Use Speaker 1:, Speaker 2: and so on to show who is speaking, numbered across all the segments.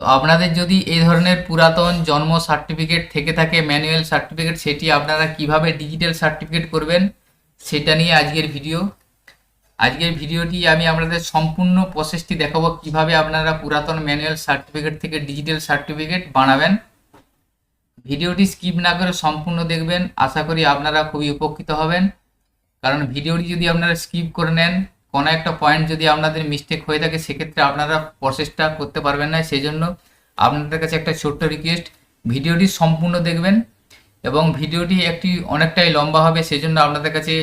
Speaker 1: আপনাদের যদি এই ধরনের পুরাতন জন্ম সার্টিফিকেট থেকে থাকে ম্যানুয়াল সার্টিফিকেট সেটি আপনারা কীভাবে ডিজিটাল সার্টিফিকেট করবেন, সেটা নিয়ে আজকের ভিডিও আজকের ভিডিওটি আমি আপনাদের সম্পূর্ণ প্রসেসটি দেখাবো কীভাবে আপনারা পুরাতন ম্যানুয়াল সার্টিফিকেট থেকে ডিজিটাল সার্টিফিকেট বানাবেন। ভিডিওটি স্কিপ না করে সম্পূর্ণ দেখবেন, আশা করি আপনারা খুবই উপকৃত হবেন। কারণ ভিডিওটি যদি আপনারা স্কিপ করে নেন কোনো একটা পয়েন্ট যদি আপনাদের মিস্টেক হয়ে থাকে, সেক্ষেত্রে আপনারা প্রসেসটা করতে পারবেন না। সেই জন্য আপনাদের কাছে একটা ছোট্ট রিকোয়েস্ট ভিডিওটি সম্পূর্ণ দেখবেন এবং ভিডিওটি একটি অনেকটাই লম্বা হবে সেই জন্য আপনাদের কাছে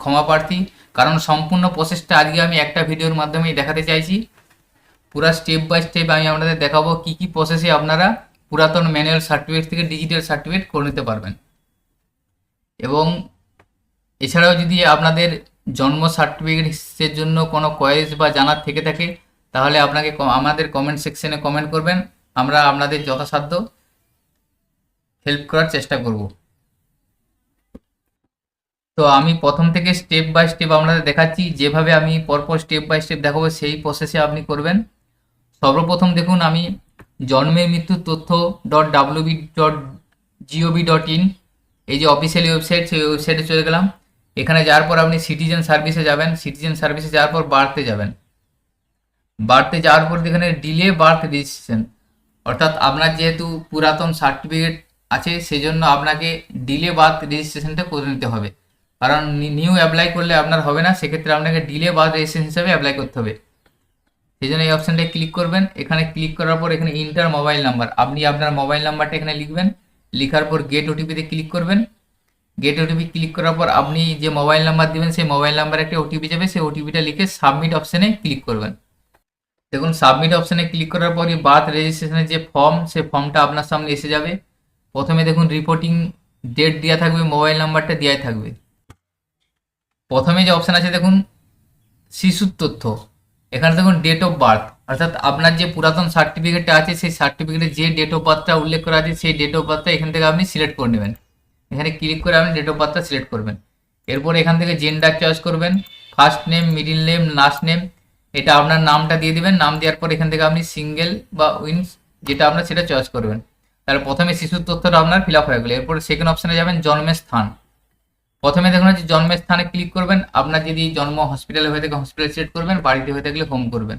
Speaker 1: ক্ষমা প্রার্থী। কারণ সম্পূর্ণ প্রসেসটা আজকে আমি একটা ভিডিওর মাধ্যমেই দেখাতে চাইছি। পুরো স্টেপ বাই স্টেপ আমি আপনাদের দেখাবো কি কি প্রসেসে আপনারা পুরাতন ম্যানুয়াল সার্টিফিকেট থেকে ডিজিটাল সার্টিফিকেট করে নিতে পারবেন। এবং এছাড়াও যদি আপনাদের জন্ম সার্টিফিকেটের জন্য কোনো কোয়ারিজ বা জানার থেকে থাকে, তাহলে আপনাকে আমাদের কমেন্ট সেকশনে কমেন্ট করবেন। আমরা আপনাদের যথাসাধ্য হেল্প করার চেষ্টা করব। তো আমি প্রথম থেকে স্টেপ বাই স্টেপ আপনাদের দেখাচ্ছি। যেভাবে আমি পরপর স্টেপ বাই স্টেপ দেখাবো, সেই প্রসেসে আপনি করবেন। সর্বপ্রথম দেখুন, আমি জন্মের মৃত্যুর তথ্য dot WB dot GOV dot in এই যে অফিসিয়ালি ওয়েবসাইট সেই ওয়েবসাইটে চলে গেলাম। এখানে যাওয়ার পর আপনি সিটিজেন সার্ভিসে যাবেন সিটিজেন সার্ভিসে যাওয়ার পর বাড়তে যাবেন। বাড়তে যাওয়ার পর এখানে ডিলে বার্থ রেজিস্ট্রেশন অর্থাৎ আপনার যেহেতু পুরাতন সার্টিফিকেট আছে সেই জন্য আপনাকে ডিলে বার্থ রেজিস্ট্রেশনটা করে নিতে হবে। কারণ নিউ অ্যাপ্লাই করলে আপনার হবে না, সেক্ষেত্রে আপনাকে ডিলে বার্থ রেজিস্ট্রেশন হিসাবে অ্যাপ্লাই করতে হবে। সেই জন্য এই অপশানটায় ক্লিক করবেন। এখানে ক্লিক করার পর এখানে ইন্টার মোবাইল নাম্বার আপনি আপনার মোবাইল নাম্বারটা এখানে লিখবেন। লেখার পর গেট ওটিপিতে ক্লিক করবেন। গেট ওটিপি ক্লিক করার পর আপনি যে মোবাইল নাম্বার দেবেন, সেই মোবাইল নাম্বারে একটা ওটিপি যাবে, সেই ওটিপিটা লিখে সাবমিট অপশানে ক্লিক করবেন। দেখুন সাবমিট অপশানে ক্লিক করার পরই বার্থ রেজিস্ট্রেশনের যে ফর্ম সেই ফর্মটা আপনার সামনে এসে যাবে। প্রথমে দেখুন রিপোর্টিং ডেট দেওয়া থাকবে মোবাইল নাম্বারটা দেওয়াই থাকবে। প্রথমে যে অপশান আছে, দেখুন, শিশুর তথ্য। এখানে দেখুন ডেট অফ বার্থ অর্থাৎ আপনার যে পুরাতন সার্টিফিকেটটা আছে, সেই সার্টিফিকেটে যে ডেট অফ বার্থটা উল্লেখ করা আছে, সেই ডেট অফ বার্থটা এখান থেকে আপনি সিলেক্ট করে নেবেন। এখানে ক্লিক করে আপনি ডেট অফ বার্থটা সিলেক্ট করবেন। এরপর এখান থেকে জেন্ডার চয়েস করবেন। First name middle name last name এটা আপনার নামটা দিয়ে দিবেন। নাম দেওয়ার পর এখান থেকে আপনি সিঙ্গেল বা উইন্স যেটা আপনার সেটা চয়েস করবেন। তাহলে প্রথমে শিশুর তথ্যটা আপনার ফিল আপ হয়ে গেলো। এরপর সেকেন্ড অপশানে যাবেন জন্মের স্থান। প্রথমে দেখুন হচ্ছে জন্মের স্থানে ক্লিক করবেন। আপনার যদি জন্ম হসপিটালে হয়ে থাকে হসপিটাল সিলেক্ট করবেন। বাড়িতে হয়ে থাকলে হোম করবেন।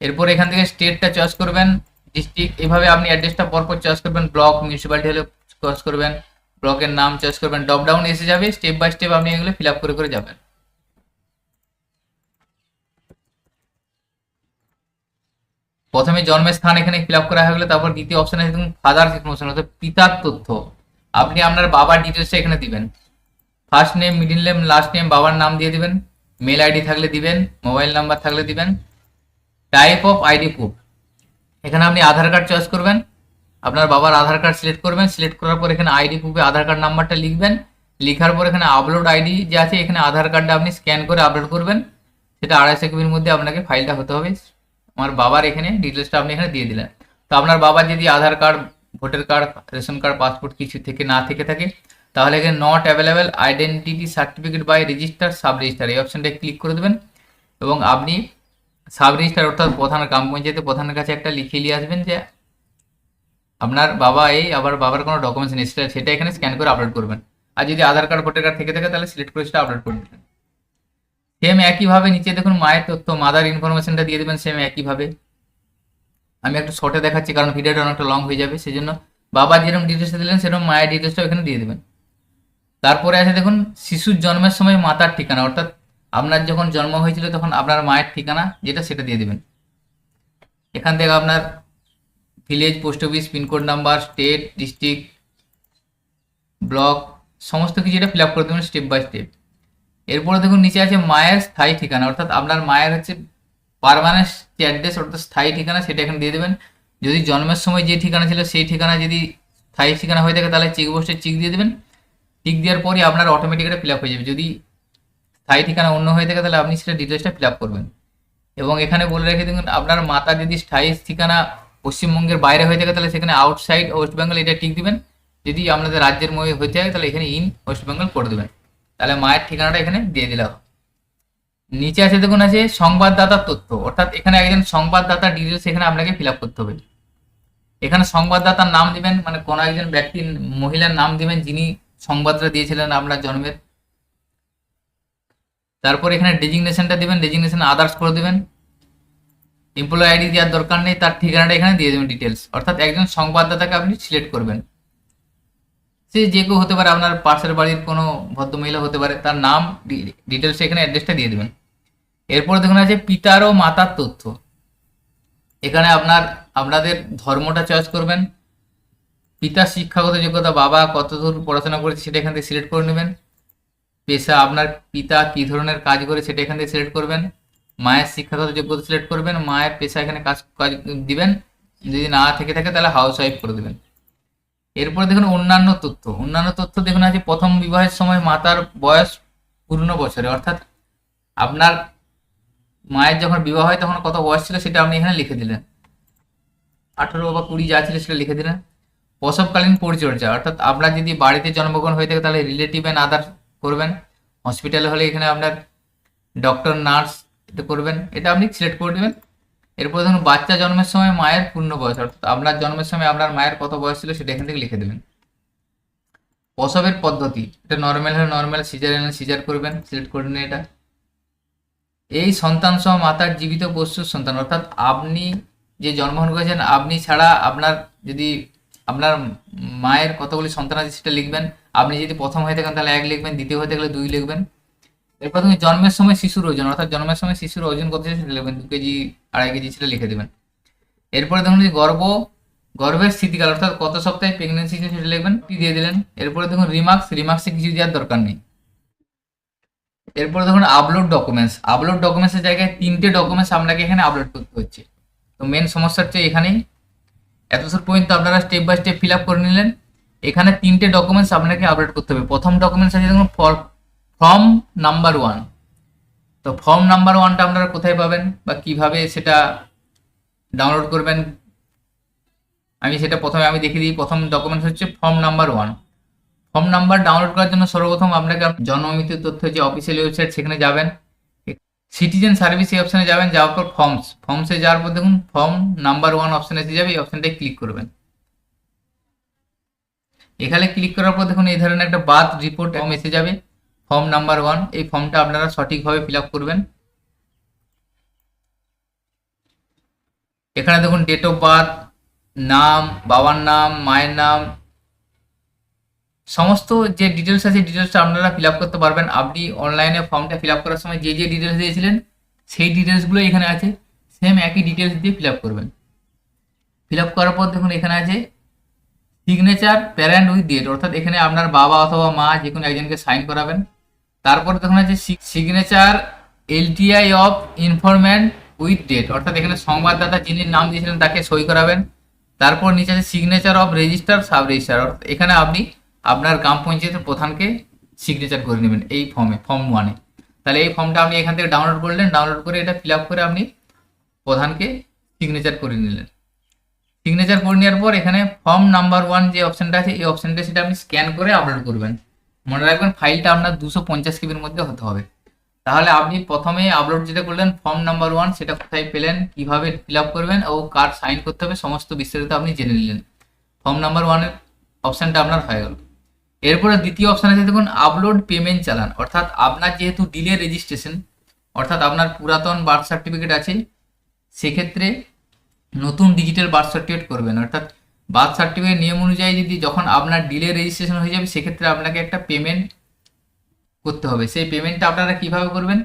Speaker 1: এরপর এখান থেকে স্টেটটা চয়েস করবেন। ডিস্ট্রিক্ট এভাবে আপনি অ্যাড্রেসটা পরপর চয়েস করবেন। ব্লক মিউনিসিপ্যালিটি হলে চয়েস করবেন ব্লকের নাম চয়েস করবেন ড্রপ ডাউন এসে যাবে স্টেপ বাই স্টেপ আপনি এগুলো ফিল করে করে যাবেন। প্রথমে জন্মের স্থান এখানে ফিল আপ করা হয়ে গেলে, তারপর দ্বিতীয় অপশন দেখুন ফাদার ইনফরমেশন অর্থাৎ পিতার তথ্য। আপনি আপনার বাবার ডিটেলসটা এখানে দিবেন। First name middle name last name বাবার নাম দিয়ে দিবেন। মেল আইডি থাকলে দিবেন মোবাইল নাম্বার থাকলে দিবেন। টাইপ অফ আইডি প্রুফ এখানে আপনি আধার কার্ড চয়েস করবেন। আপনার বাবার আধার কার্ড সিলেক্ট করবেন, সিলেক্ট করার পর এখানে আইডি প্রুফে আধার কার্ড নাম্বারটা লিখবেন। লেখার পর এখানে আপলোড আইডি যে আছে, এখানে আধার কার্ডটা আপনি স্ক্যান করে আপলোড করবেন। সেটা আড়াইশো কেবির মধ্যে আপনাকে ফাইলটা হতে হবে। আমার বাবার এখানে ডিটেলসটা আপনি এখানে দিয়ে দিলেন। তো আপনার বাবার যদি Aadhaar card, voter card, ration card passport কিছু থেকে না থেকে থাকে, তাহলে এখানে not available identity certificate by register sub register এই অপশনটায় ক্লিক করে দেবেন। এবং আপনি সাব রেজিস্টার অর্থাৎ প্রধান গ্রাম পঞ্চায়েতে প্রধানের কাছে একটা লিখে নিয়ে আসবেন যে আপনার বাবা এই, আবার বাবার কোনো ডকুমেন্টস নেই, সেটা এখানে স্ক্যান করে আপলোড করবেন। আর যদি আধার কার্ড ভোটার কার্ড থেকে থাকে, তাহলে সিলেক্ট করে সেটা আপলোড করে দেবেন। সেম একইভাবে নিচে দেখুন, মায়ের তথ্য মাদার ইনফরমেশনটা দিয়ে দেবেন সেম একইভাবে। আমি একটু শর্টে দেখাচ্ছি, কারণ ভিডিওটা অনেকটা লং হয়ে যাবে সেই জন্য বাবা যেরকম ডিটেলসটা দিলেন, সেরকম মায়ের ডিটেলসটা এখানে দিয়ে দেবেন। তারপরে আছে দেখুন, শিশুর জন্মের সময় মাতার ঠিকানা, অর্থাৎ আপনার যখন জন্ম হয়েছিল তখন আপনার মায়ের ঠিকানা, যেটা সেটা দিয়ে দেবেন। এখান থেকে আপনার village post office pin code number, state, district, block, সমস্ত কিছু এটা ফিল আপ করে দেবেন স্টেপ বাই স্টেপ। এরপরে দেখুন, নিচে আছে মায়ের স্থায়ী ঠিকানা, অর্থাৎ আপনার মায়ের হচ্ছে পারমানেন্ট অ্যাড্রেস অর্থাৎ স্থায়ী ঠিকানা, সেটা এখানে দিয়ে দেবেন। যদি জন্মের সময় যে ঠিকানা ছিল, সেই ঠিকানা যদি স্থায়ী ঠিকানা হয়ে থাকে, তাহলে চেক চিক দিয়ে দেবেন। টিক দেওয়ার পরই আপনার অটোমেটিক এটা ফিল আপ হয়ে যাবে। যদি স্থায়ী ঠিকানা অন্য হয়ে থাকে, তাহলে আপনি সেটা ডিটেলসটা ফিল আপ করবেন। এবং এখানে বলে রেখে দেখুন আপনার মাতা যদি স্থায়ী ঠিকানা পশ্চিমবঙ্গের বাইরে হয়ে থাকে, তাহলে সেখানে আউটসাইড ওয়েস্ট বেঙ্গল এটা টিক দিবেন। যদি আপনাদের রাজ্যের মধ্যে হয়ে থাকে, তাহলে এখানে ইন ওয়েস্ট বেঙ্গল করে দেবেন। তাহলে মায়ের ঠিকানাটা এখানে দিয়ে দিলাম। নিচে আছে দেখুন আছে সংবাদদাতার তথ্য। অর্থাৎ এখানে একজন সংবাদদাতার ডিটেলস এখানে আপনাকে ফিল করতে হবে। এখানে সংবাদদাতার নাম দিবেন মানে কোনো একজন ব্যক্তি, মহিলার নাম দিবেন, যিনি সংবাদটা দিয়েছিলেন আপনার জন্মের। তারপর এখানে ডেজিগনেশনটা দিবেন ডেজিগনেশন আদার্স করে দিবেন। এমপ্লয় আইডি দেওয়ার দরকার নেই, তার ঠিকানাটা এখানে দিয়ে দেবেন ডিটেলস অর্থাৎ একজন সংবাদদাতাকে আপনি সিলেক্ট করবেন। সে যে কেউ হতে পারে, আপনার পাশের বাড়ির কোনো ভদ্রমহিলা হতে পারে, তার নাম ডিটেলস এখানে অ্যাড্রেসটা দিয়ে দেবেন। এরপর দেখুন আছে পিতার ও মাতার তথ্য। এখানে আপনার, আপনাদের ধর্মটা চয়েস করবেন। পিতার শিক্ষাগত যোগ্যতা, বাবা কতদূর পড়াশোনা করেছে সেটা এখান থেকে সিলেক্ট করে নেবেন। পেশা, আপনার পিতা কী ধরনের কাজ করে সেটা এখান থেকে সিলেক্ট করবেন। মায়ের শিক্ষাগত যোগ্যতা সিলেক্ট করবেন, মায়ের পেশা এখানে কাজ কাজ দিবেন, যদি না থেকে থাকে তাহলে হাউস ওয়াইফ করে দেবেন। এরপরে দেখুন অন্যান্য তথ্য। অন্যান্য তথ্য দেখুন আছে প্রথম বিবাহের সময় মাতার বয়স পূর্ণ বছরে, অর্থাৎ আপনার মায়ের যখন বিবাহ হয় তখন কত বয়স ছিল সেটা আপনি এখানে লিখে দিলেন। আঠারো বা কুড়ি যা ছিল সেটা লিখে দিলেন। প্রসবকালীন পরিচর্যা, অর্থাৎ আপনার যদি বাড়িতে জন্মগ্রহণ হয়ে থাকে তাহলে রিলেটিভ অ্যান্ড আদার করবেন। হসপিটালে হলে এখানে আপনার ডক্টর নার্স এটা করবেন, এটা আপনি সিলেক্ট করে দেবেন। এরপর ধরুন বাচ্চা জন্মের সময় মায়ের পূর্ণ বয়স, অর্থাৎ আপনার জন্মের সময় আপনার মায়ের কত বয়স ছিল সেটা এখান থেকে লিখে দেবেন। প্রসবের পদ্ধতি, এটা নর্মাল হলে নর্মাল সিজার হলে সিজার করবেন সিলেক্ট করে নিন এটা। এই সন্তান সহ মাতার জীবিত পশুর সন্তান, অর্থাৎ আপনি যে জন্মগ্রহণ করেছেন, আপনি ছাড়া আপনার যদি আপনার মায়ের কতগুলি সন্তান আছে সেটা লিখবেন। আপনি যদি প্রথম হয়ে থাকেন তাহলে এক লিখবেন, দ্বিতীয় হয়ে থাকলে দুই লিখবেন। এরপর তুমি জন্মের সময় শিশুর ওজন, অর্থাৎ জন্মের সময় শিশুর ওজন কত ছিল লিখবেন দু কেজি, আড়াই কেজি সেটা লিখে দেবেন। এরপরে দেখুন যে গর্ভ, গর্ভের স্থিতিকাল, অর্থাৎ কত সপ্তাহে প্রেগনেন্সি ছিল সেটা লিখবেন দিয়ে দিলেন? এরপরে দেখুন রিমার্কস রিমার্কসে কিছু দেওয়ার দরকার নেই। এরপরে দেখুন আপলোড ডকুমেন্টস আপলোড ডকুমেন্টসের জায়গায় তিনটে ডকুমেন্টস আপনাকে এখানে আপলোড করতে হচ্ছে। তো মেন সমস্যা হচ্ছে এখানেই। এত দূর পর্যন্ত আপনারা step by step fill up করে নিলেন। এখানে তিনটে ডকুমেন্টস আপনাকে আপলোড করতে হবে। প্রথম ডকুমেন্টস আছে দেখুন ফর্ম নাম্বার ওয়ান। তো ফর্ম নাম্বার ওয়ানটা আপনারা কোথায় পাবেন বা কীভাবে সেটা ডাউনলোড করবেন? আমি সেটা প্রথমে আমি দেখিয়ে দিই। প্রথম ডকুমেন্টস হচ্ছে form number one. Form number download করার জন্য সর্বপ্রথম আপনাকে জন্ম, মৃত্যু, তথ্য যে অফিসিয়াল ওয়েবসাইট সেখানে যাবেন। সিটিজেন সার্ভিস এই অপশানে যাবেন। যাওয়ার পর ফর্মস ফর্মসে যাওয়ার পর দেখুন ফর্ম নাম্বার ওয়ান অপশানে এসে যাবে। এই অপশানটায় ক্লিক করবেন। এখানে ক্লিক করার পর দেখুন এই ধরনের একটা বার্থ রিপোর্ট ফর্ম এসে যাবে। ফর্ম নাম্বার ওয়ান এই ফর্মটা আপনারা সঠিকভাবে ফিল করবেন। এখানে দেখুন ডেট অফ বার্থ নাম, বাবার নাম, মায়ের নাম, সমস্ত যে ডিটেলস আছে ডিটেলসটা আপনারা ফিল করতে পারবেন। আপনি অনলাইনে ফর্মটা ফিল করার সময় যে যে ডিটেলস দিয়েছিলেন, সেই ডিটেলসগুলো এখানে আছে। সেম একই ডিটেলস দিয়ে ফিল করবেন। ফিল করার পর দেখুন, এখানে আছে সিগনেচার প্যারেন্ট উইথ ডেট অর্থাৎ এখানে আপনার বাবা অথবা মা যে কোনো একজনকে সাইন করাবেন। তারপর দেখুন আছে signature LTI of informant with date অর্থাৎ এখানে সংবাদদাতা যিনি নাম দিয়েছিলেন তাকে সই করাবেন। তারপর নিচে আছে signature of registrar sub registrar অর্থাৎ এখানে আপনি আপনার গ্রাম পঞ্চায়েতের প্রধানকে সিগনেচার করে নেবেন এই ফর্মে ফর্ম ওয়ানে তাহলে এই ফর্মটা আপনি এখান থেকে ডাউনলোড করলেন ডাউনলোড করে এটা ফিল করে আপনি প্রধানকে সিগনেচার করে নিলেন। সিগনেচার করে নেওয়ার পর এখানে ফর্ম নাম্বার ওয়ান যে অপশানটা আছে, এই অপশানটা সেটা আপনি স্ক্যান করে আপলোড করবেন। মনে রাখবেন ফাইলটা আপনার দুশো পঞ্চাশ কেবির মধ্যে হতে হবে। তাহলে আপনি প্রথমে আপলোড যেটা করলেন ফর্ম নাম্বার ওয়ান সেটা কোথায় পেলেন, কীভাবে ফিল করবেন ও কার সাইন করতে হবে, সমস্ত বিস্তারিত আপনি জেনে নিলেন। ফর্ম নাম্বার ওয়ানের অপশানটা আপনার হয়ে গেল। এরপরে দ্বিতীয় অপশান আছে, দেখুন আপলোড পেমেন্ট চালান। অর্থাৎ আপনার যেহেতু ডিলে রেজিস্ট্রেশন অর্থাৎ আপনার পুরাতন বার্থ সার্টিফিকেট আছে, সেক্ষেত্রে নতুন ডিজিটাল বার্থ সার্টিফিকেট করবেন। অর্থাৎ বার্থ সার্টিফিকেট নিয়ম অনুযায়ী যদি যখন আপনার ডিলে রেজিস্ট্রেশন হয়ে যাবে, সেক্ষেত্রে আপনাকে একটা পেমেন্ট করতে হবে। সেই পেমেন্টটা আপনারা কীভাবে করবেন?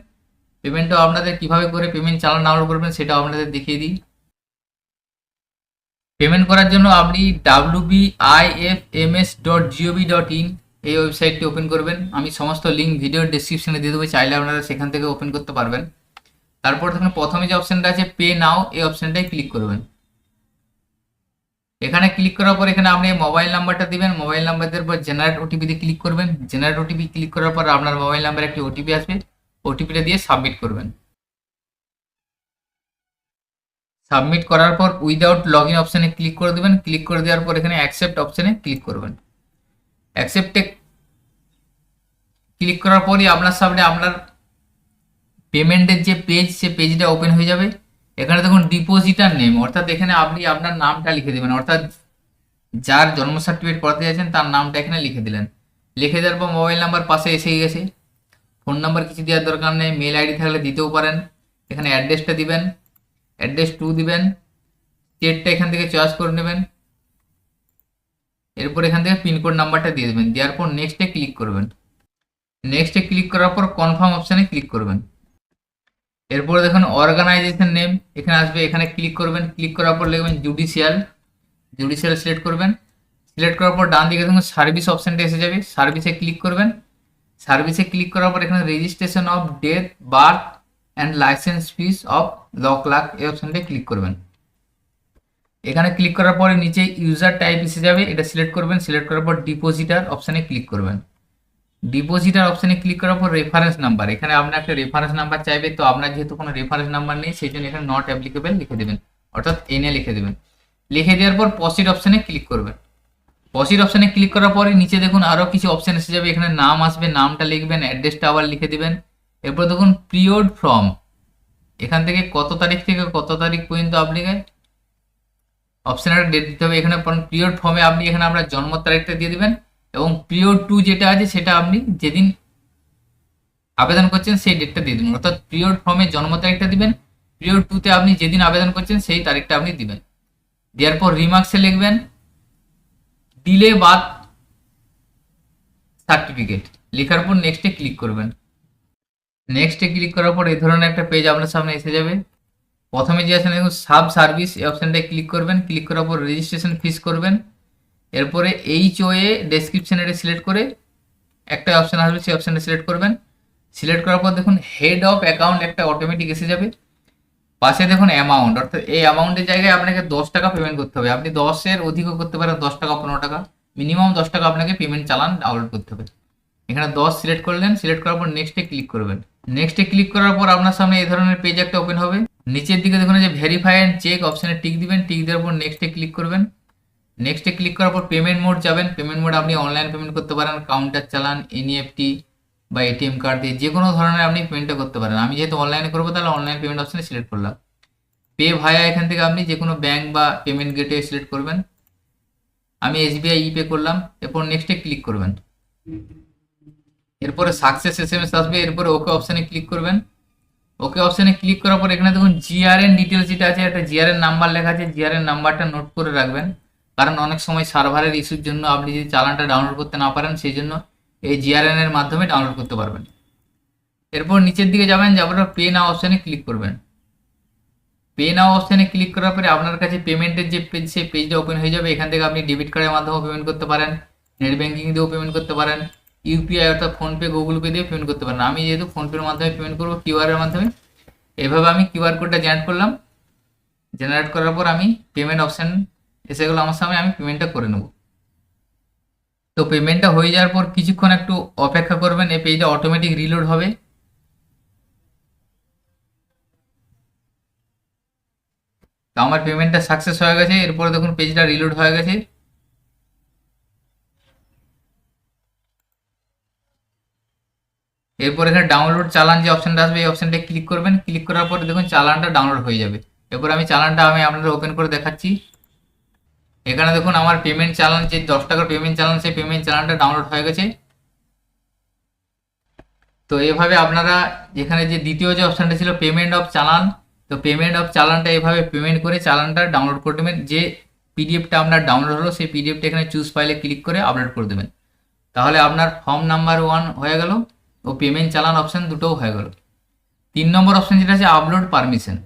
Speaker 1: পেমেন্টটাও আপনাদের কীভাবে করে পেমেন্ট চালান ডাউনলোড করবেন, সেটাও আপনাদের দেখিয়ে দিই। পেমেন্ট করার জন্য আপনি S dot GOV dot in এই ওয়েবসাইটটি ওপেন করবেন। আমি সমস্ত লিঙ্ক ভিডিও ডিসক্রিপশনে দিয়ে দেবো, চাইলে আপনারা সেখান থেকে ওপেন করতে পারবেন। তারপর দেখুন, প্রথমে যে অপশানটা আছে পে নাও এই অপশানটায় ক্লিক করবেন। এখানে ক্লিক করার পর এখানে আপনি মোবাইল নাম্বারটা দিবেন মোবাইল নাম্বার দেওয়ার পর জেনারেট ওটিপিতে ক্লিক করবেন। জেনারেট ওটিপি ক্লিক করার পর আপনার মোবাইল নাম্বারে একটি ওটিপি আসবে। ওটিপিটা দিয়ে সাবমিট করবেন। সাবমিট করার পর উইদাউট লগ ইন অপশানে ক্লিক করে দেবেন। ক্লিক করে দেওয়ার পর এখানে অ্যাকসেপ্ট অপশানে ক্লিক করবেন। অ্যাকসেপ্টে ক্লিক করার পরই আপনার সামনে আপনার পেমেন্টের যে পেজ সে পেজটা ওপেন হয়ে যাবে। এখানে দেখুন ডিপোজিটার নেম অর্থাৎ এখানে আপনি আপনার নামটা লিখে দেবেন, অর্থাৎ যার জন্ম সার্টিফিকেট করাতে যাচ্ছেন তার নামটা এখানে লিখে দিলেন। লিখে দেওয়ার পর মোবাইল নাম্বার পাশে এসেই গেছে। ফোন নাম্বার কিছু দেওয়ার দরকার নেই মেল আইডি থাকলে দিতেও পারেন। এখানে অ্যাড্রেসটা দিবেন অ্যাড্রেস টু দিবেন স্টেটটা এখান থেকে চয়েস করে নেবেন। এরপর এখান থেকে পিনকোড নাম্বারটা দিয়ে দেবেন। দেওয়ার পর নেক্সটে ক্লিক করবেন। নেক্সটে ক্লিক করার পর কনফার্ম অপশানে ক্লিক করবেন। এরপরে দেখুন অর্গানাইজেশন নেম এখানে আসবে, এখানে ক্লিক করবেন ক্লিক করার পর লিখবেন জুডিশিয়াল জুডিশিয়াল সিলেক্ট করবেন সিলেক্ট করার পর ডান দিকে দেখুন সার্ভিস অপশানটা এসে যাবে সার্ভিসে ক্লিক করবেন সার্ভিসে ক্লিক করার পর এখানে registration of death birth and license fees of lock লাখ এই অপশানটা ক্লিক করবেন। এখানে ক্লিক করার পরে নিচে ইউজার টাইপ এসে যাবে, এটা সিলেক্ট করবেন সিলেক্ট করার পর ডিপোজিটার অপশানে ক্লিক করবেন। ডিপোজিটার অপশানে ক্লিক করার পর রেফারেন্স নাম্বার এখানে আপনার একটা রেফারেন্স নাম্বার চাইবে, তো আপনার যেহেতু কোনো রেফারেন্স নাম্বার নেই, সেই জন্য এখানে নট অ্যাপ্লিকেবল লিখে দেবেন। অর্থাৎ এনে লিখে দেবেন। লিখে দেওয়ার পর পসিট অপশানে ক্লিক করবেন। পসিড অপশানে ক্লিক করার পরে নিচে দেখুন আরও কিছু অপশান এসে যাবে। এখানে নাম আসবে, নামটা লিখবেন অ্যাড্রেসটা আবার লিখে দেবেন। এরপর দেখুন পিরিয়ড ফ্রম এখান থেকে কত তারিখ থেকে কত তারিখ পর্যন্ত আপনাকে অপশানের ডেট দিতে হবে। এখানে পিরিয়ড ফর্মে আপনি, এখানে আপনার জন্ম তারিখটা দিয়ে দিবেন। এবং পিরিয়ড টু যেটা আছে সেটা আপনি যেদিন আবেদন করছেন সেই ডেটটা দিয়ে দিবেন। অর্থাৎ পিরিয়ড ফর্মে জন্ম তারিখটা দিবেন পিরিয়ড টুতে আপনি যেদিন আবেদন করছেন সেই তারিখটা আপনি দিবেন। দেওয়ার পর রিমার্কসে লিখবেন ডিলে বাদ সার্টিফিকেট। লেখার পর নেক্সটে ক্লিক করবেন। নেক্সটে ক্লিক করার পর এই ধরনের একটা পেজ আপনার সামনে এসে যাবে। প্রথমে যে আছে দেখুন সাব সার্ভিস এই অপশানটায় ক্লিক করবেন। ক্লিক করার পর রেজিস্ট্রেশন ফিস করবেন। এরপরে এইচ ও এ ডেসক্রিপশন এটা সিলেক্ট করে একটা অপশান আসবে, সেই অপশানটা সিলেক্ট করবেন। সিলেক্ট করার পর দেখুন হেড অফ অ্যাকাউন্ট একটা অটোমেটিক এসে যাবে। পাশে দেখুন অ্যামাউন্ট অর্থাৎ এই অ্যামাউন্টের জায়গায় আপনাকে দশ টাকা পেমেন্ট করতে হবে। আপনি দশের অধিকও করতে পারেন, দশ টাকা, পনেরো টাকা। মিনিমাম দশ টাকা আপনাকে পেমেন্ট চালান ডাউনলোড করতে হবে। এখানে দশ সিলেক্ট করলেন সিলেক্ট করার পর নেক্সটে ক্লিক করবেন। নেক্সটে ক্লিক করার পর আপনার সামনে এই ধরনের পেজ একটা ওপেন হবে। নিচের দিকে দেখুন যে ভেরিফাই অ্যান্ড চেক অপশানে টিক দিবেন টিক দেওয়ার পর নেক্সটে ক্লিক করবেন। নেক্সটে ক্লিক করার পর পেমেন্ট মোড যাবেন। পেমেন্ট মোড আপনি অনলাইন পেমেন্ট করতে পারেন কাউন্টার চালান এনইএফটি বা এটিএম কার্ড দিয়ে যে কোনো ধরনের আপনি পেমেন্টটা করতে পারেন। আমি যেহেতু অনলাইনে করব, তাহলে অনলাইন পেমেন্ট অপশানে সিলেক্ট করলাম। পে ভায়া এখান থেকে আপনি যে কোনো ব্যাংক বা পেমেন্ট গেটে সিলেক্ট করবেন। আমি এসবিআই ই পে করলাম, এরপর নেক্সটে ক্লিক করবেন। এরপরে সাকসেস এস এম এস আসবে, এরপরে ওকে অপশানে ক্লিক করবেন। ওকে অপশানে ক্লিক করার পর এখানে দেখুন জিআরএন ডিটেলস যেটা আছে, একটা জিআরএন নাম্বার লেখা আছে। জিআরএন নাম্বারটা নোট করে রাখবেন। কারণ অনেক সময় সার্ভারের ইস্যুর জন্য আপনি যদি চালানটা ডাউনলোড করতে না পারেন, সেই জন্য এই জিআরএন এর মাধ্যমে ডাউনলোড করতে পারবেন। এরপর নিচের দিকে যাবেন, যাবার পে নাও অপশানে ক্লিক করবেন। পে নাও অপশানে ক্লিক করার পরে আপনার কাছে পেমেন্টের যে পেজ সেই পেজটা ওপেন হয়ে যাবে। এখান থেকে আপনি ডেবিট কার্ডের মাধ্যমেও পেমেন্ট করতে পারেন নেট ব্যাঙ্কিং দিয়েও পেমেন্ট করতে পারেন ইউপিআই অর্থাৎ ফোনপে গুগল পে দিয়ে পেমেন্ট করতে পারেন। আমি যেহেতু ফোনপের মাধ্যমে পেমেন্ট করব কিউআর এর মাধ্যমে, এভাবে আমি কিউআর কোডটা জেনারেট করলাম। জেনারেট করার পর আমি পেমেন্ট অপশান এসে গেলো আমার সামনে, আমি পেমেন্টটা করে নেব। তো পেমেন্টটা হয়ে যাওয়ার পর কিছুক্ষণ একটু অপেক্ষা করবেন, এই পেজটা অটোমেটিক রিলোড হবে। তো আমার পেমেন্টটা সাকসেস হয়ে গেছে, এরপরে দেখুন পেজটা রিলোড হয়ে গেছে। এরপর এখানে ডাউনলোড চালান যে অপশানটা আসবে, এই অপশনটা ক্লিক করবেন। ক্লিক করার পর দেখুন চালানটা ডাউনলোড হয়ে যাবে। এরপর আমি চালানটা আমি আপনাদের ওপেন করে দেখাচ্ছি। এখানে দেখুন আমার পেমেন্ট চালান যে দশ টাকার পেমেন্ট চালান সেই পেমেন্ট চালানটা ডাউনলোড হয়ে গেছে। তো এভাবে আপনারা যেখানে যে দ্বিতীয় যে অপশানটা ছিল পেমেন্ট অফ চালান তো পেমেন্ট অফ চালানটা এভাবে পেমেন্ট করে চালানটা ডাউনলোড করে দেবেন। যে পিডিএফটা আপনার ডাউনলোড হলো, সেই পিডিএফটা এখানে চুজ ফাইলে ক্লিক করে আপলোড করে দেবেন। তাহলে আপনার ফর্ম নাম্বার ওয়ান হয়ে গেল ও পেমেন্ট চালান অপশান দুটোও হয়ে গেল। তিন নম্বর অপশান যেটা আছে আপলোড পারমিশন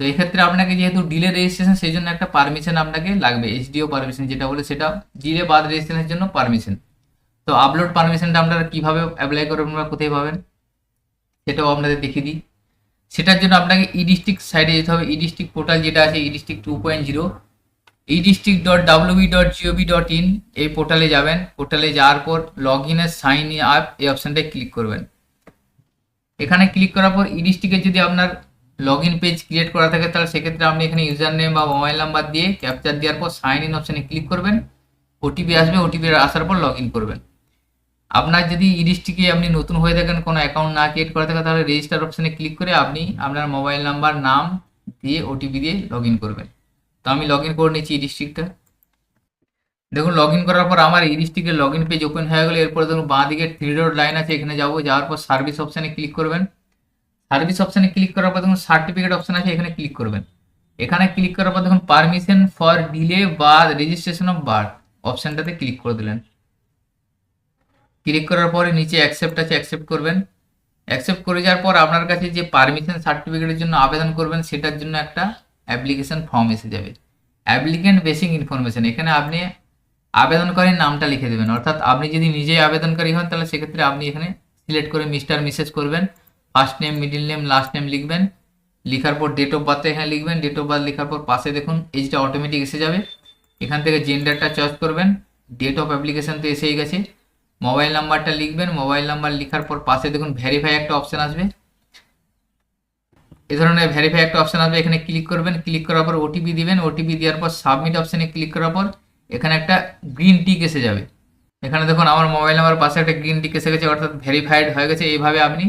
Speaker 1: তো এক্ষেত্রে আপনাকে যেহেতু ডিলে রেজিস্ট্রেশন সেই জন্য একটা পারমিশন আপনাকে লাগবে এইচডিও পারমিশন যেটা বলে সেটা ডিলে বাদ রেজিস্ট্রেশনের জন্য পারমিশন তো আপলোড পারমিশনটা আপনারা কীভাবে অ্যাপ্লাই করবেন বা কোথায় পাবেন, সেটাও আপনাদের দেখিয়ে দিই। সেটার জন্য আপনাকে ই ডিস্ট্রিক্ট সাইডে যেতে হবে ই ডিস্ট্রিক্ট পোর্টাল যেটা আছে E district two point zero E district dot WB dot GOV dot in এই পোর্টালে যাবেন। পোর্টালে যাওয়ার পর লগ ইনের সাইন আপ এই অপশানটায় ক্লিক করবেন। এখানে ক্লিক করার পর ই ডিস্ট্রিক্টে যদি আপনার লগ ইন পেজ ক্রিয়েট করা থাকে, তাহলে সেক্ষেত্রে আপনি এখানে ইউজার নেম বা মোবাইল নাম্বার দিয়ে ক্যাপচার দেওয়ার পর সাইন ইন অপশানে ক্লিক করবেন। ওটিপি আসবে ওটিপি আসার পর লগ ইন করবেন। আপনার যদি ই ডিস্ট্রিক্টে আপনি নতুন হয়ে থাকেন, কোনো অ্যাকাউন্ট না ক্রিয়েট করে থাকেন তাহলে রেজিস্টার অপশানে ক্লিক করে আপনি আপনার মোবাইল নাম্বার নাম দিয়ে ওটিপি দিয়ে লগ ইন করবেন। তো আমি লগ ইন করে নিচ্ছি ই ডিস্ট্রিক্টটা দেখুন লগ ইন করার পর আমার ই ডিস্ট্রিক্টের লগ ইন পেজ ওপেন হয়ে গেলে। এরপর দেখুন বাঁ দিকে থ্রি ডট লাইন আছে, এখানে যাব, যাওয়ার পর সার্ভিস অপশানে ক্লিক করবেন। সার্ভিস অপশানে ক্লিক করার পর দেখুন সার্টিফিকেট অপশান আছে, এখানে ক্লিক করবেন। এখানে ক্লিক করার পর দেখুন পারমিশন ফর ডিলে বা রেজিস্ট্রেশন অফ বার্থ অপশানটাতে ক্লিক করে দিলেন। ক্লিক করার পরে নিচে অ্যাকসেপ্ট আছে অ্যাকসেপ্ট করবেন। অ্যাকসেপ্ট করে যাওয়ার পর আপনার কাছে যে পারমিশন সার্টিফিকেটের জন্য আবেদন করবেন, সেটার জন্য একটা অ্যাপ্লিকেশন ফর্ম এসে যাবে। অ্যাপ্লিকেন্ট বেসিক ইনফরমেশন এখানে আপনি আবেদনকারীর নামটা লিখে দেবেন। অর্থাৎ আপনি যদি নিজেই আবেদনকারী হন, তাহলে সেক্ষেত্রে আপনি এখানে সিলেক্ট করে মিস্টার মিসেস করবেন। First name middle name last name লিখবেন। লেখার পর ডেট অফ বার্থ এখানে লিখবেন। ডেট অফ বার্থ লেখার পর পাশে দেখুন এজটা অটোমেটিক এসে যাবে। এখান থেকে জেন্ডারটা চয়েস করবেন। ডেট অফ অ্যাপ্লিকেশন তো এসেই গেছে। মোবাইল নাম্বারটা লিখবেন। মোবাইল নাম্বার লেখার পর পাশে দেখুন ভেরিফাই একটা অপশান আসবে। এ ধরনের ভেরিফাই একটা অপশন আসবে। এখানে ক্লিক করবেন। ক্লিক করার পর ওটিপি দিবেন। ওটিপি দেওয়ার পর সাবমিট অপশানে ক্লিক করার পর এখানে একটা গ্রিন টিক এসে যাবে। এখানে দেখুন, আমার মোবাইল নাম্বার পাশে একটা গ্রিন টিক এসে গেছে। অর্থাৎ ভেরিফাইড হয়ে গেছে। এইভাবে আপনি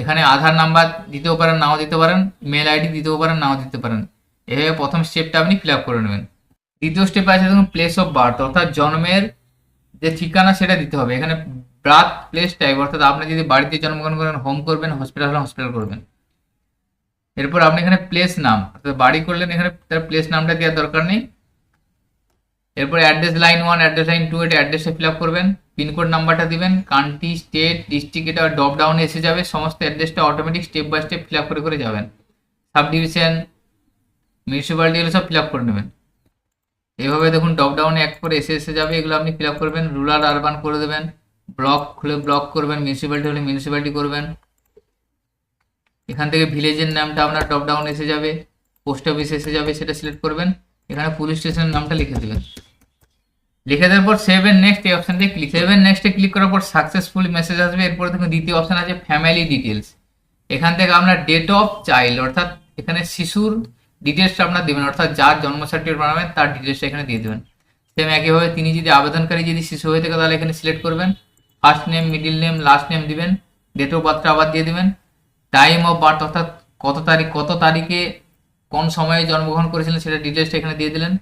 Speaker 1: এখানে আধার নাম্বার দিতেও পারেন, নাও দিতে পারেন মেল আইডি দিতেও পারেন, নাও দিতে পারেন। এভাবে প্রথম স্টেপটা আপনি ফিল করে নেবেন। দ্বিতীয় স্টেপে আছে দেখুন প্লেস অফ বার্থ অর্থাৎ জন্মের যে ঠিকানা সেটা দিতে হবে। এখানে বার্থ প্লেস টাইপ অর্থাৎ আপনি যদি বাড়িতে জন্মগ্রহণ করেন হোম করবেন হসপিটাল হলে হসপিটাল করবেন। এরপর আপনি এখানে প্লেস নাম, অর্থাৎ বাড়ি করলেন, এখানে তার প্লেস নামটা দেওয়ার দরকার নেই। এরপর address line one address line two এটা অ্যাড্রেসে ফিল আপ করবেন। পিনকোড নাম্বারটা দিবেন কান্ট্রি স্টেট ডিস্ট্রিক্ট এটা ড্রপ ডাউনে এসে যাবে, সমস্ত অ্যাড্রেসটা automatic step by step fill করে করে যাবেন। সাব ডিভিশন মিউনিসিপ্যালিটি এগুলো সব ফিল করে নেবেন। এভাবে দেখুন ড্রপ ডাউনে এক করে এসে এসে যাবে, এগুলো আপনি ফিল করবেন রুরাল আরবান করে দেবেন ব্লক খুলে ব্লক করবেন মিউনিসিপ্যালিটি হলে মিউনিসিপ্যালিটি করবেন। এখান থেকে ভিলেজের নামটা আপনার ড্রপ ডাউন এসে যাবে পোস্ট অফিস এসে যাবে, সেটা সিলেক্ট করবেন। এখানে পুলিশ স্টেশনের নামটা লিখে দেবেন। লিখে দেওয়ার পর সেভ এন্ড নেক্সট এই অপশানটায় ক্লিক সেভ এন্ড নেক্সটে ক্লিক করার পর সাকসেসফুল মেসেজ আসবে। এরপর দেখুন দ্বিতীয় অপশান আছে ফ্যামিলি ডিটেলস এখান থেকে আপনার ডেট অফ চাইল্ড অর্থাৎ এখানে শিশুর ডিটেলসটা আপনার দেবেন, অর্থাৎ যার জন্ম সার্টিফিকেট বানাবেন তার ডিটেলসটা এখানে দিয়ে দেবেন। সেম একইভাবে তিনি যদি আবেদনকারী যদি শিশু হয়ে থাকে, তাহলে এখানে সিলেক্ট করবেন। First name middle name last name দিবেন। ডেট অফ বার্থটা আবার দিয়ে দিবেন। টাইম অফ বার্থ অর্থাৎ কত তারিখ, কত তারিখে কোন সময়ে জন্মগ্রহণ করেছিলেন, সেটা ডিটেলসটা এখানে দিয়ে দিলেন।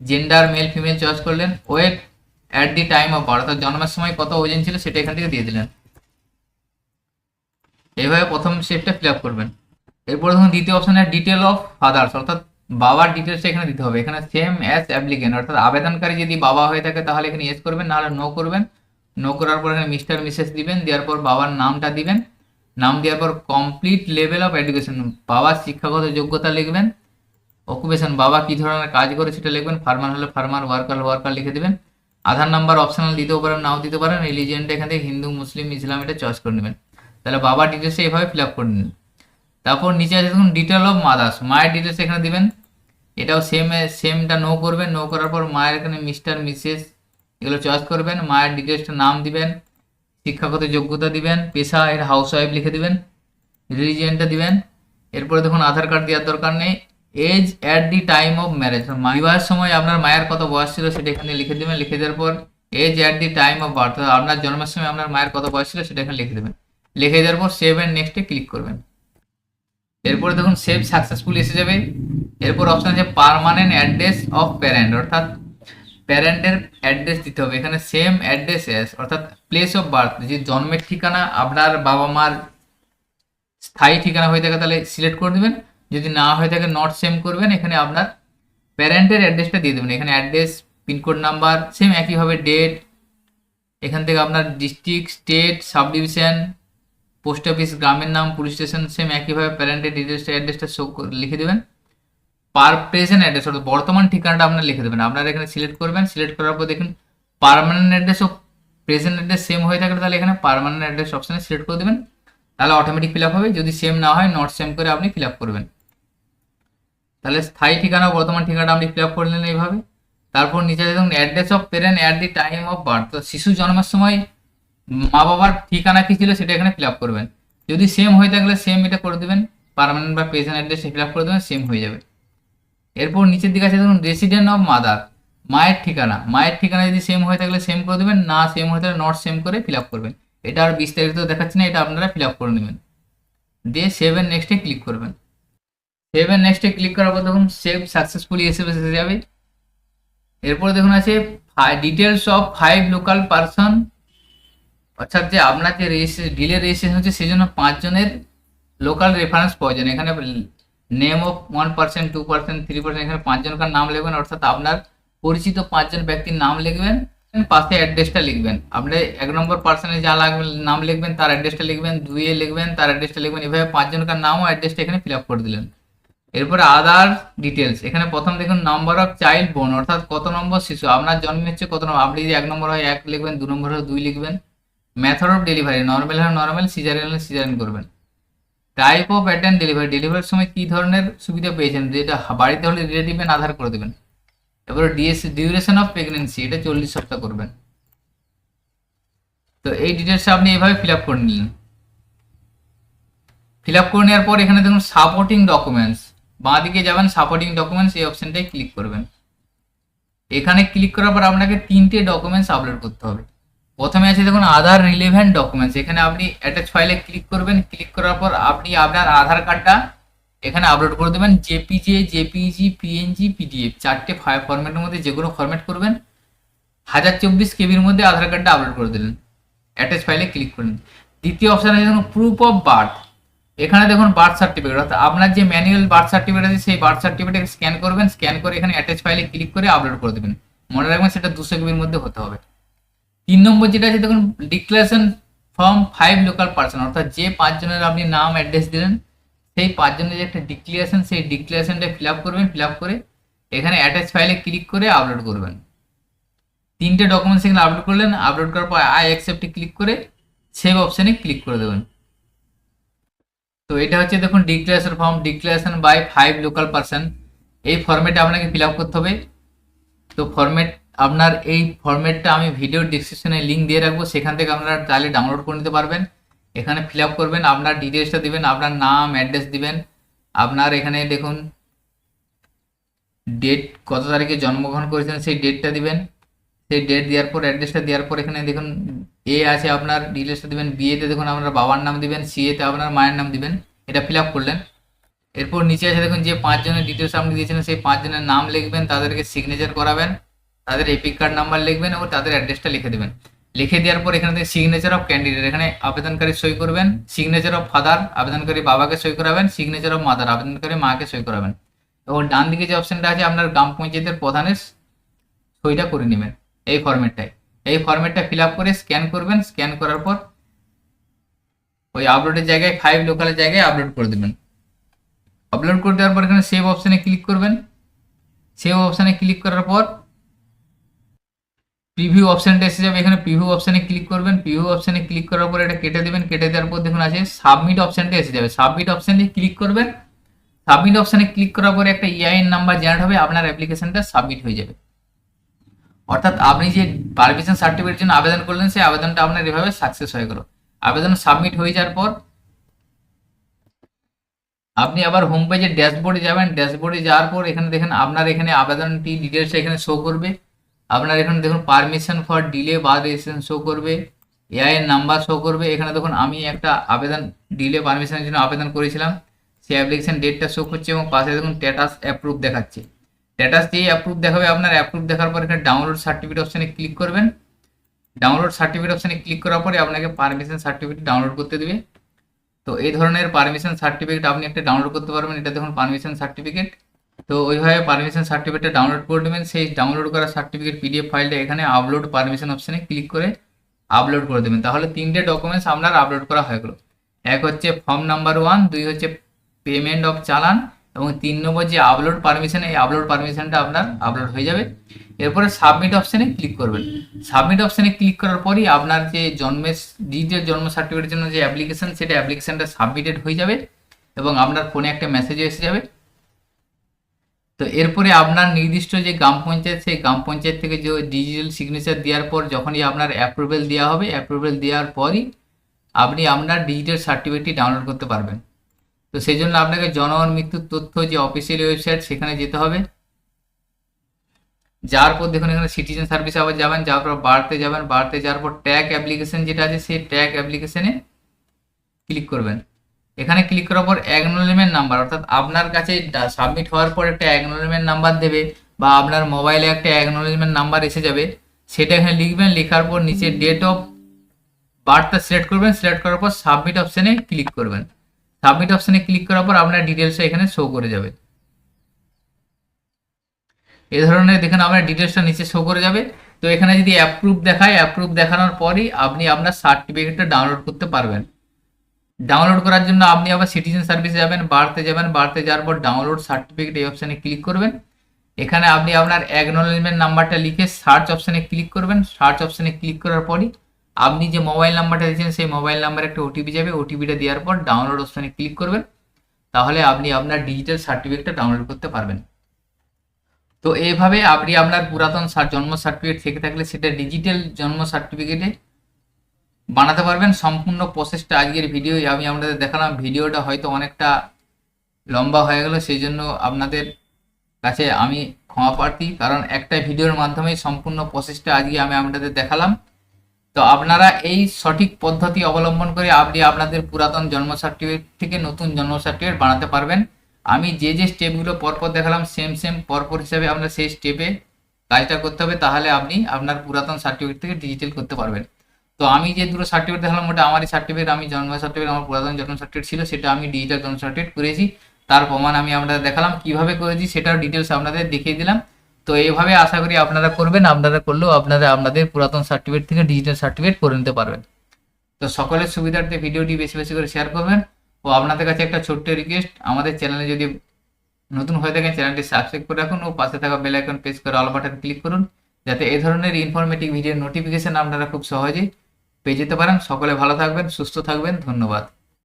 Speaker 1: জেন্ডার মেল ফিমেল চয়েস করলেন। Weight at the time of birth অর্থাৎ জন্মের সময় কত ওজন ছিল সেটা এখান থেকে দিয়ে দিলেন। এইভাবে প্রথম স্টেপটা ফিল আপ করবেন। এরপর ধরুন দ্বিতীয় অপশানে ডিটেল অফ ফাদার্স অর্থাৎ বাবার ডিটেলসটা এখানে দিতে হবে। এখানে সেম অ্যাজ অ্যাপ্লিকেন্ট অর্থাৎ আবেদনকারী যদি বাবা হয়ে থাকে তাহলে এখানে ইয়েস করবেন, নাহলে নো করবেন। নো করার পর এখানে মিস্টার মিসেস দিবেন, দেওয়ার পর বাবার নামটা দিবেন। নাম দেওয়ার পর কমপ্লিট লেভেল অফ এডুকেশন বাবার শিক্ষাগত যোগ্যতা লিখবেন। অকুপেশন বাবা কি ধরনের কাজ করে সেটা লিখবেন ফার্মার হলে ফার্মার ওয়ার্কার ওয়ার্কার লিখে দেবেন। আধার নাম্বার অপশনাল দিতেও পারেন, নাও দিতে পারেন রিলিজিয়নটা এখান থেকে হিন্দু, মুসলিম, ইসলাম এটা চয়েস করে নেবেন। তাহলে বাবার ডিটেলসে এইভাবে ফিল আপ করে নিন। তারপর নিচে আছে দেখুন ডিটেল অফ মাদার্স মায়ের ডিটেলস এখানে দিবেন। এটাও সেম সেমটা নো করবেন নো করার পর মায়ের এখানে মিস্টার মিসেস এগুলো চয়েস করবেন, মায়ের ডিটেলসটা নাম দিবেন, শিক্ষাগত যোগ্যতা দিবেন, পেশা, এর হাউস ওয়াইফ লিখে দিবেন রিলিজিয়নটা দিবেন। এরপরে দেখুন, আধার কার্ড দেওয়ার দরকার নেই। Age at the time of marriage বিবাহের সময় আপনার মায়ের কত বয়স ছিল সেটা এখানে লিখে দেবেন। লিখে দেওয়ার পর age at the time of birth আপনার জন্মের সময় আপনার মায়ের কত বয়স ছিল সেটা এখানে লিখে দেবেন। লিখে দেওয়ার পর সেভ অ্যান্ড নেক্সটে ক্লিক করবেন। এরপরে দেখুন সেভ সাকসেসফুল এসে যাবে। এরপর অপশন আছে পারমানেন্ট অ্যাড্রেস অফ প্যারেন্ট অর্থাৎ প্যারেন্টের অ্যাড্রেস দিতে হবে। এখানে সেম অ্যাড্রেস এস অর্থাৎ প্লেস অফ বার্থ যে জন্মের ঠিকানা আপনার বাবা মার স্থায়ী ঠিকানা হয়ে থাকে, তাহলে সিলেক্ট করে দেবেন। যদি না হয়ে থাকে নট সেম করবেন, এখানে আপনার প্যারেন্টের অ্যাড্রেসটা দিয়ে দেবেন। এখানে address pin code number same একইভাবে ডেট এখান থেকে আপনার district state sub division post office গ্রামের নাম পুলিশ স্টেশন সেম একইভাবে প্যারেন্টের ডিটেলসটা অ্যাড্রেসটা শো লিখে দেবেন। পার প্রেজেন্ট অ্যাড্রেস অর্থাৎ বর্তমান ঠিকানাটা আপনার লিখে দেবেন। আপনারা এখানে সিলেক্ট করবেন সিলেক্ট করার পর দেখুন পারমানেন্ট অ্যাড্রেস ও প্রেজেন্ট অ্যাড্রেস সেম হয়ে থাকে তাহলে এখানে পারমানেন্ট অ্যাড্রেস অপশানে সিলেক্ট করে দেবেন। তাহলে অটোমেটিক ফিল হবে। যদি সেম না হয় নট সেম করে আপনি ফিল করবেন। তাহলে স্থায়ী ঠিকানা বর্তমান ঠিকানাটা আপনি ফিল আপ করে করলেন এইভাবে। তারপর নিচে দেখুন address of parent at the time of birth তো শিশু জন্মের সময় মা বাবার ঠিকানা কী ছিল সেটা এখানে ফিল আপ করবেন। যদি সেম হয়ে থাকলে সেম এটা করে দেবেন। পারমানেন্ট বা প্রেজেন্ট অ্যাড্রেস ফিল আপ করে দেবেন সেম হয়ে যাবে। এরপর নিচের দিকে আছে দেখুন রেসিডেন্ট অফ মাদার মায়ের ঠিকানা। মায়ের ঠিকানা যদি সেম হয়ে থাকলে সেম করে দেবেন, না সেম হয়ে থাকলে নট সেম করে ফিল আপ করবেন। এটা আর বিস্তারিত দেখাচ্ছি না, এটা আপনারা ফিল আপ করে নেবেন। দিয়ে সেভেন নেক্সটে ক্লিক করবেন। সেভেন নেক্সটে ক্লিক করার পর দেখুন সেভ সাকসেসফুলি এসে এসে যাবে। এরপরে দেখুন আছে details of five local person অর্থাৎ যে আপনার যে রেজিস্ট্রেশন ডিলে রেজিস্ট্রেশন হচ্ছে সেই জন্য পাঁচজনের লোকাল রেফারেন্স প্রয়োজন এখানে name of one percent two percent three percent এখানে পাঁচজনকার নাম লিখবেন, অর্থাৎ আপনার পরিচিত পাঁচজন ব্যক্তির নাম লিখবেন, পাশে অ্যাড্রেসটা লিখবেন। আপনি এক নম্বর পার্সনে যা লাগবে নাম লিখবেন, তার অ্যাড্রেসটা লিখবেন, দুইয়ে লিখবেন, তার অ্যাড্রেসটা লিখবেন, এভাবে পাঁচজনকার নাম ও অ্যাড্রেসটা এখানে ফিল আপ করে দিলেন। এরপরে আদার ডিটেলস এখানে প্রথম দেখুন নাম্বার অফ চাইল্ড বোন অর্থাৎ কত নম্বর শিশু, আপনার জন্ম হচ্ছে কত নম্বর, আপনি যদি এক নম্বর হয় এক লিখবেন, দু নম্বর হয় দুই লিখবেন। মেথড অফ ডেলিভারি নর্মাল হলে নর্মাল সিজারিয়ান হলে সিজারিয়ান করবেন। টাইপ অফ অ্যাটেন্ড ডেলিভারি ডেলিভারির সময় কী ধরনের সুবিধা পেয়েছেন? যেটা বাড়িতে হলে রিলেটিভ আধার করে দেবেন। এবারে ডিএস ডিউরেশন অফ প্রেগনেন্সি এটা চল্লিশ সপ্তাহ করবেন। তো এই ডিটেলসটা আপনি এইভাবে ফিল আপ করে নিলেন ফিল আপ করে নেওয়ার পর এখানে দেখুন সাপোর্টিং ডকুমেন্টস বাঁ দিকে যাবেন সাপোর্টিং ডকুমেন্টস এই অপশনটাই ক্লিক করবেন। এখানে ক্লিক করার পর আপনাকে তিনটে ডকুমেন্টস আপলোড করতে হবে। প্রথমে আছে দেখুন, আধার রিলেভেন্ট ডকুমেন্টস এখানে আপনি অ্যাটাচ ফাইলে ক্লিক করবেন। ক্লিক করার পর আপনি আপনার আধার কার্ডটা এখানে আপলোড করে দেবেন। জেপিজে জেপিজি পিএনজি পিডিএফ চারটে ফরম্যাটের মধ্যে যে কোনো ফরম্যাট করবেন। হাজার চব্বিশ কেবির মধ্যে আধার কার্ডটা আপলোড করে দিলেন। অ্যাটাচ ফাইলে ক্লিক করুন দ্বিতীয় অপশান আছে দেখুন প্রুফ অফ বার্থ এখানে দেখুন বার্থ সার্টিফিকেট অর্থাৎ আপনার যে ম্যানুয়াল বার্থ সার্টিফিকেট আছে, সেই বার্থ সার্টিফিকেট স্ক্যান করবেন স্ক্যান করে এখানে অ্যাটাচ ফাইলে ক্লিক করে আপলোড করে দেবেন। মনে রাখবেন সেটা দুশো কেবির মধ্যে হতে হবে। তিন নম্বর যেটা আছে, দেখুন declaration form five local person অর্থাৎ যে পাঁচজনের আপনি নাম অ্যাড্রেস দিলেন, সেই পাঁচজনের যে একটা ডিক্লারেশন সেই ডিক্লারেশনটা ফিল আপ করবেন ফিল আপ করে এখানে অ্যাটাচ ফাইলে ক্লিক করে আপলোড করবেন। তিনটে ডকুমেন্টস এখানে আপলোড করলেন আপলোড করার পর আই অ্যাকসেপ্টে ক্লিক করে সেভ অপশানে ক্লিক করে দেবেন। তো এটা হচ্ছে দেখুন declaration form declaration by five local person এই ফর্মেটে আপনাকে ফিল করতে হবে। তো ফর্মেট আপনার এই ফর্মেটটা আমি ভিডিও ডিসক্রিপশনে লিঙ্ক দিয়ে রাখব। সেখান থেকে আপনারা চাইলে ডাউনলোড করে নিতে পারবেন। এখানে ফিল করবেন, আপনার ডিটেলসটা দিবেন, আপনার নাম অ্যাড্রেস দিবেন। আপনার এখানে দেখুন ডেট কত তারিখে জন্মগ্রহণ করেছেন, সেই ডেটটা দিবেন। সেই ডেট দেওয়ার পর অ্যাড্রেসটা দেওয়ার পর এখানে দেখুন এ আছে আপনার ডিটেলসটা দিবেন বিয়েতে দেখুন আপনার বাবার নাম দিবেন সিএতে আপনার মায়ের নাম দিবেন, এটা ফিল আপ করলেন। এরপর নিচে আছে দেখুন যে পাঁচজনের ডিটেলস আপনি দিয়েছিলেন, সেই পাঁচজনের নাম লিখবেন, তাদেরকে সিগনেচার করাবেন, তাদের এপিক কার্ড নাম্বার লিখবেন এবং তাদের অ্যাড্রেসটা লিখে দেবেন। লিখে দেওয়ার পর এখানে সিগনেচার অফ ক্যান্ডিডেট এখানে আবেদনকারী সই করবেন সিগনেচার অফ ফাদার আবেদনকারী বাবাকে সই করাবেন সিগনেচার অফ মাদার আবেদনকারী মাকে সই করাবেন। এবং ডান দিকে যে অপশনটা আছে, আপনার গ্রাম পঞ্চায়েতের প্রধানের সইটা করে নেবেন, এই ফরম্যাটটায় এই ফরম্যাটটা ফিল করে স্ক্যান করবেন স্ক্যান করার পর ওই আপলোডের জায়গায় ফাইভ লোকালের জায়গায় আপলোড করে দেবেন। আপলোড করে দেওয়ার পর এখানে সেভ অপশানে ক্লিক করবেন। সেভ অপশানে ক্লিক করার পর প্রিভিউ অপশানটা এসে যাবে। এখানে প্রিভিউ অপশানে ক্লিক করবেন। প্রিভিউ অপশানে ক্লিক করার পর এটা কেটে দেবেন। কেটে দেওয়ার পর দেখুন আছে সাবমিট অপশানটা এসে যাবে। সাবমিট অপশানে ক্লিক করবেন। সাবমিট অপশানে ক্লিক করার পরে একটা ইআইএন নাম্বার জেনারেট হবে। আপনার অ্যাপ্লিকেশনটা সাবমিট হয়ে যাবে। অর্থাৎ আপনি যে পারমিশন সার্টিফিকেটের জন্য আবেদন করলেন, সেই আবেদনটা আপনার এভাবে সাকসেস হয়ে গেল। আবেদন সাবমিট হয়ে যাওয়ার পর আপনি আবার হোম পেজে ড্যাশবোর্ডে যাবেন। ড্যাশবোর্ডে যাওয়ার পর এখানে দেখেন, আপনার এখানে আবেদনটি ডিটেলসটা এখানে শো করবে। আপনার এখানে দেখুন পারমিশন ফর ডিলে বা রেজিস্ট্রেশন শো করবে। এআই এর নাম্বার শো করবে। এখানে দেখুন, আমি একটা আবেদন ডিলে পারমিশনের জন্য আবেদন করেছিলাম। সেই অ্যাপ্লিকেশন ডেটটা শো করছে এবং পাশে দেখুন স্ট্যাটাস অ্যাপ্রুভ দেখাচ্ছে। স্ট্যাটাস দিয়ে অ্যাপ্রুভ দেখাবে আপনার অ্যাপ্রুভ দেখার পর এখানে ডাউনলোড সার্টিফিকেট অপশানে ক্লিক করবেন। ডাউনলোড সার্টিফিকেট অপশানে ক্লিক করার পরে আপনাকে পারমিশন সার্টিফিকেট ডাউনলোড করতে দেবে। তো এই ধরনের পারমিশন সার্টিফিকেট আপনি একটা ডাউনলোড করতে পারবেন, এটা দেখুন পারমিশন সার্টিফিকেট তো ওইভাবে পারমিশন সার্টিফিকেটটা ডাউনলোড করে নেবেন, সেই ডাউনলোড করা সার্টিফিকেট পিডিএফ ফাইলটা এখানে আপলোড পারমিশন অপশানে ক্লিক করে আপলোড করে দেবেন। তাহলে তিনটে ডকুমেন্টস আপনার আপলোড করা হয়ে গেলো। এক হচ্ছে ফর্ম নাম্বার ওয়ান দুই হচ্ছে পেমেন্ট অফ চালান এবং তিন নম্বর যে আপলোড পারমিশন এই আপলোড পারমিশনটা আপনার আপলোড হয়ে যাবে। এরপরে সাবমিট অপশানে ক্লিক করবেন। সাবমিট অপশানে ক্লিক করার পরই আপনার যে জন্মের ডিজিটাল জন্ম সার্টিফিকেটের জন্য যে অ্যাপ্লিকেশন সেটা অ্যাপ্লিকেশনটা সাবমিটেড হয়ে যাবে এবং আপনার ফোনে একটা মেসেজও এসে যাবে। তো এরপরে আপনার নির্দিষ্ট যে গ্রাম পঞ্চায়েত, সেই গ্রাম পঞ্চায়েত থেকে যে ডিজিটাল সিগনেচার দেওয়ার পর যখনই আপনার অ্যাপ্রুভেল দেওয়া হবে অ্যাপ্রুভেল দেওয়ার পরই আপনি আপনার ডিজিটাল সার্টিফিকেটটি ডাউনলোড করতে পারবেন। তো সেই জন্য আপনাকে জনগণ মৃত্যুর তথ্য যে অফিসিয়াল ওয়েবসাইট সেখানে যেতে হবে। যার পর দেখুন, এখানে সিটিজেন সার্ভিস আবার যাবেন, যাওয়ার পর বাড়তে যাবেন, বাড়তে যাওয়ার পর ট্যাগ অ্যাপ্লিকেশন যেটা আছে, সেই ট্যাগ অ্যাপ্লিকেশনে ক্লিক করবেন। এখানে ক্লিক করার পর অ্যাকনোলেজমেন্ট নাম্বার অর্থাৎ আপনার কাছে সাবমিট হওয়ার পর একটা অ্যাকনোলেজমেন্ট নাম্বার দেবে বা আপনার মোবাইলে একটা অ্যাকনোলেজমেন্ট নাম্বার এসে যাবে, সেটা এখানে লিখবেন, লেখার পর নিচে ডেট অফ বার্থটা সিলেক্ট করবেন সিলেক্ট করার পর সাবমিট অপশানে ক্লিক করবেন। সাবমিট অপশানে ক্লিক করার পর আপনার ডিটেলসটা এখানে শো করে যাবে। এ ধরনের দেখেন, আপনার ডিটেলসটা নিচে শো করে যাবে। তো এখানে যদি অ্যাপ্রুভ দেখায় অ্যাপ্রুভ দেখানোর পরই আপনি আপনার সার্টিফিকেটটা ডাউনলোড করতে পারবেন। ডাউনলোড করার জন্য আপনি আবার সিটিজেন সার্ভিসে যাবেন, বাড়তে যাবেন, বাড়তে যাওয়ার পর ডাউনলোড সার্টিফিকেট এই অপশানে ক্লিক করবেন। এখানে আপনি আপনার অ্যাকনোলেজমেন্ট নাম্বারটা লিখে সার্চ অপশানে ক্লিক করবেন। সার্চ অপশানে ক্লিক করার পরই আপনি যে মোবাইল নাম্বারটা দিয়েছেন সেই মোবাইল নাম্বারে একটা ওটিপি যাবে। ওটিপিটা দেওয়ার পর ডাউনলোড অপশানে ক্লিক করবেন। তাহলে আপনি আপনার ডিজিটাল সার্টিফিকেটটা ডাউনলোড করতে পারবেন। তো এইভাবে আপনি আপনার পুরাতন জন্ম সার্টিফিকেট থেকে থাকলে সেটা ডিজিটাল জন্ম সার্টিফিকেটে বানাতে পারবেন। সম্পূর্ণ প্রসেসটা আজকের ভিডিও আমি আপনাদের দেখালাম। ভিডিওটা হয়তো অনেকটা লম্বা হয়ে গেল সেই জন্য আপনাদের কাছে আমি ক্ষমা প্রার্থী। কারণ একটা ভিডিওর মাধ্যমে সম্পূর্ণ প্রসেসটা আজকে আমি আপনাদের দেখালাম। তো আপনারা এই সঠিক পদ্ধতি অবলম্বন করে আপনি আপনাদের পুরাতন জন্ম সার্টিফিকেট থেকে নতুন জন্ম সার্টিফিকেট বানাতে পারবেন। আমি যে যে স্টেপগুলো পরপর দেখালাম সেম সেম পরপর হিসাবে আপনার সেই স্টেপে কাজটা করতে হবে, তাহলে আপনি আপনার পুরাতন সার্টিফিকেট থেকে ডিজিটাল করতে পারবেন। তো আমি যে দুটো সার্টিফিকেট দেখালাম, ওটা আমারই সার্টিফিকেট আমি জন্ম সার্টিফিকেট আমার পুরাতন জন্ম সার্টিফিকেট ছিল, সেটা আমি ডিজিটাল জন্ম সার্টিফিকেট করেছি। তার প্রমাণ আমি আপনাদের দেখালাম, কীভাবে করেছি সেটার ডিটেলস আপনাদের দেখিয়ে দিলাম। তো এইভাবে আশা করি আপনারা করবেন, আপনারা করলেও আপনারা আপনাদের পুরাতন সার্টিফিকেট থেকে ডিজিটাল সার্টিফিকেট করে নিতে পারবেন। তো সকলের সুবিধার্থে ভিডিওটি বেশি বেশি করে শেয়ার করবেন। ও আপনাদের কাছে একটা ছোট্ট রিকোয়েস্ট আমাদের চ্যানেলে যদি নতুন হয়ে থাকেন চ্যানেলটি সাবস্ক্রাইব করে রাখুন ও পাশে থাকা বেল আইকন প্রেস করে অল বাটন ক্লিক করুন, যাতে এই ধরনের ইনফরমেটিভ ভিডিওর নোটিফিকেশন আপনারা খুব সহজেই পেয়ে যেতে পারেন। সকলে ভালো থাকবেন, সুস্থ থাকবেন, ধন্যবাদ।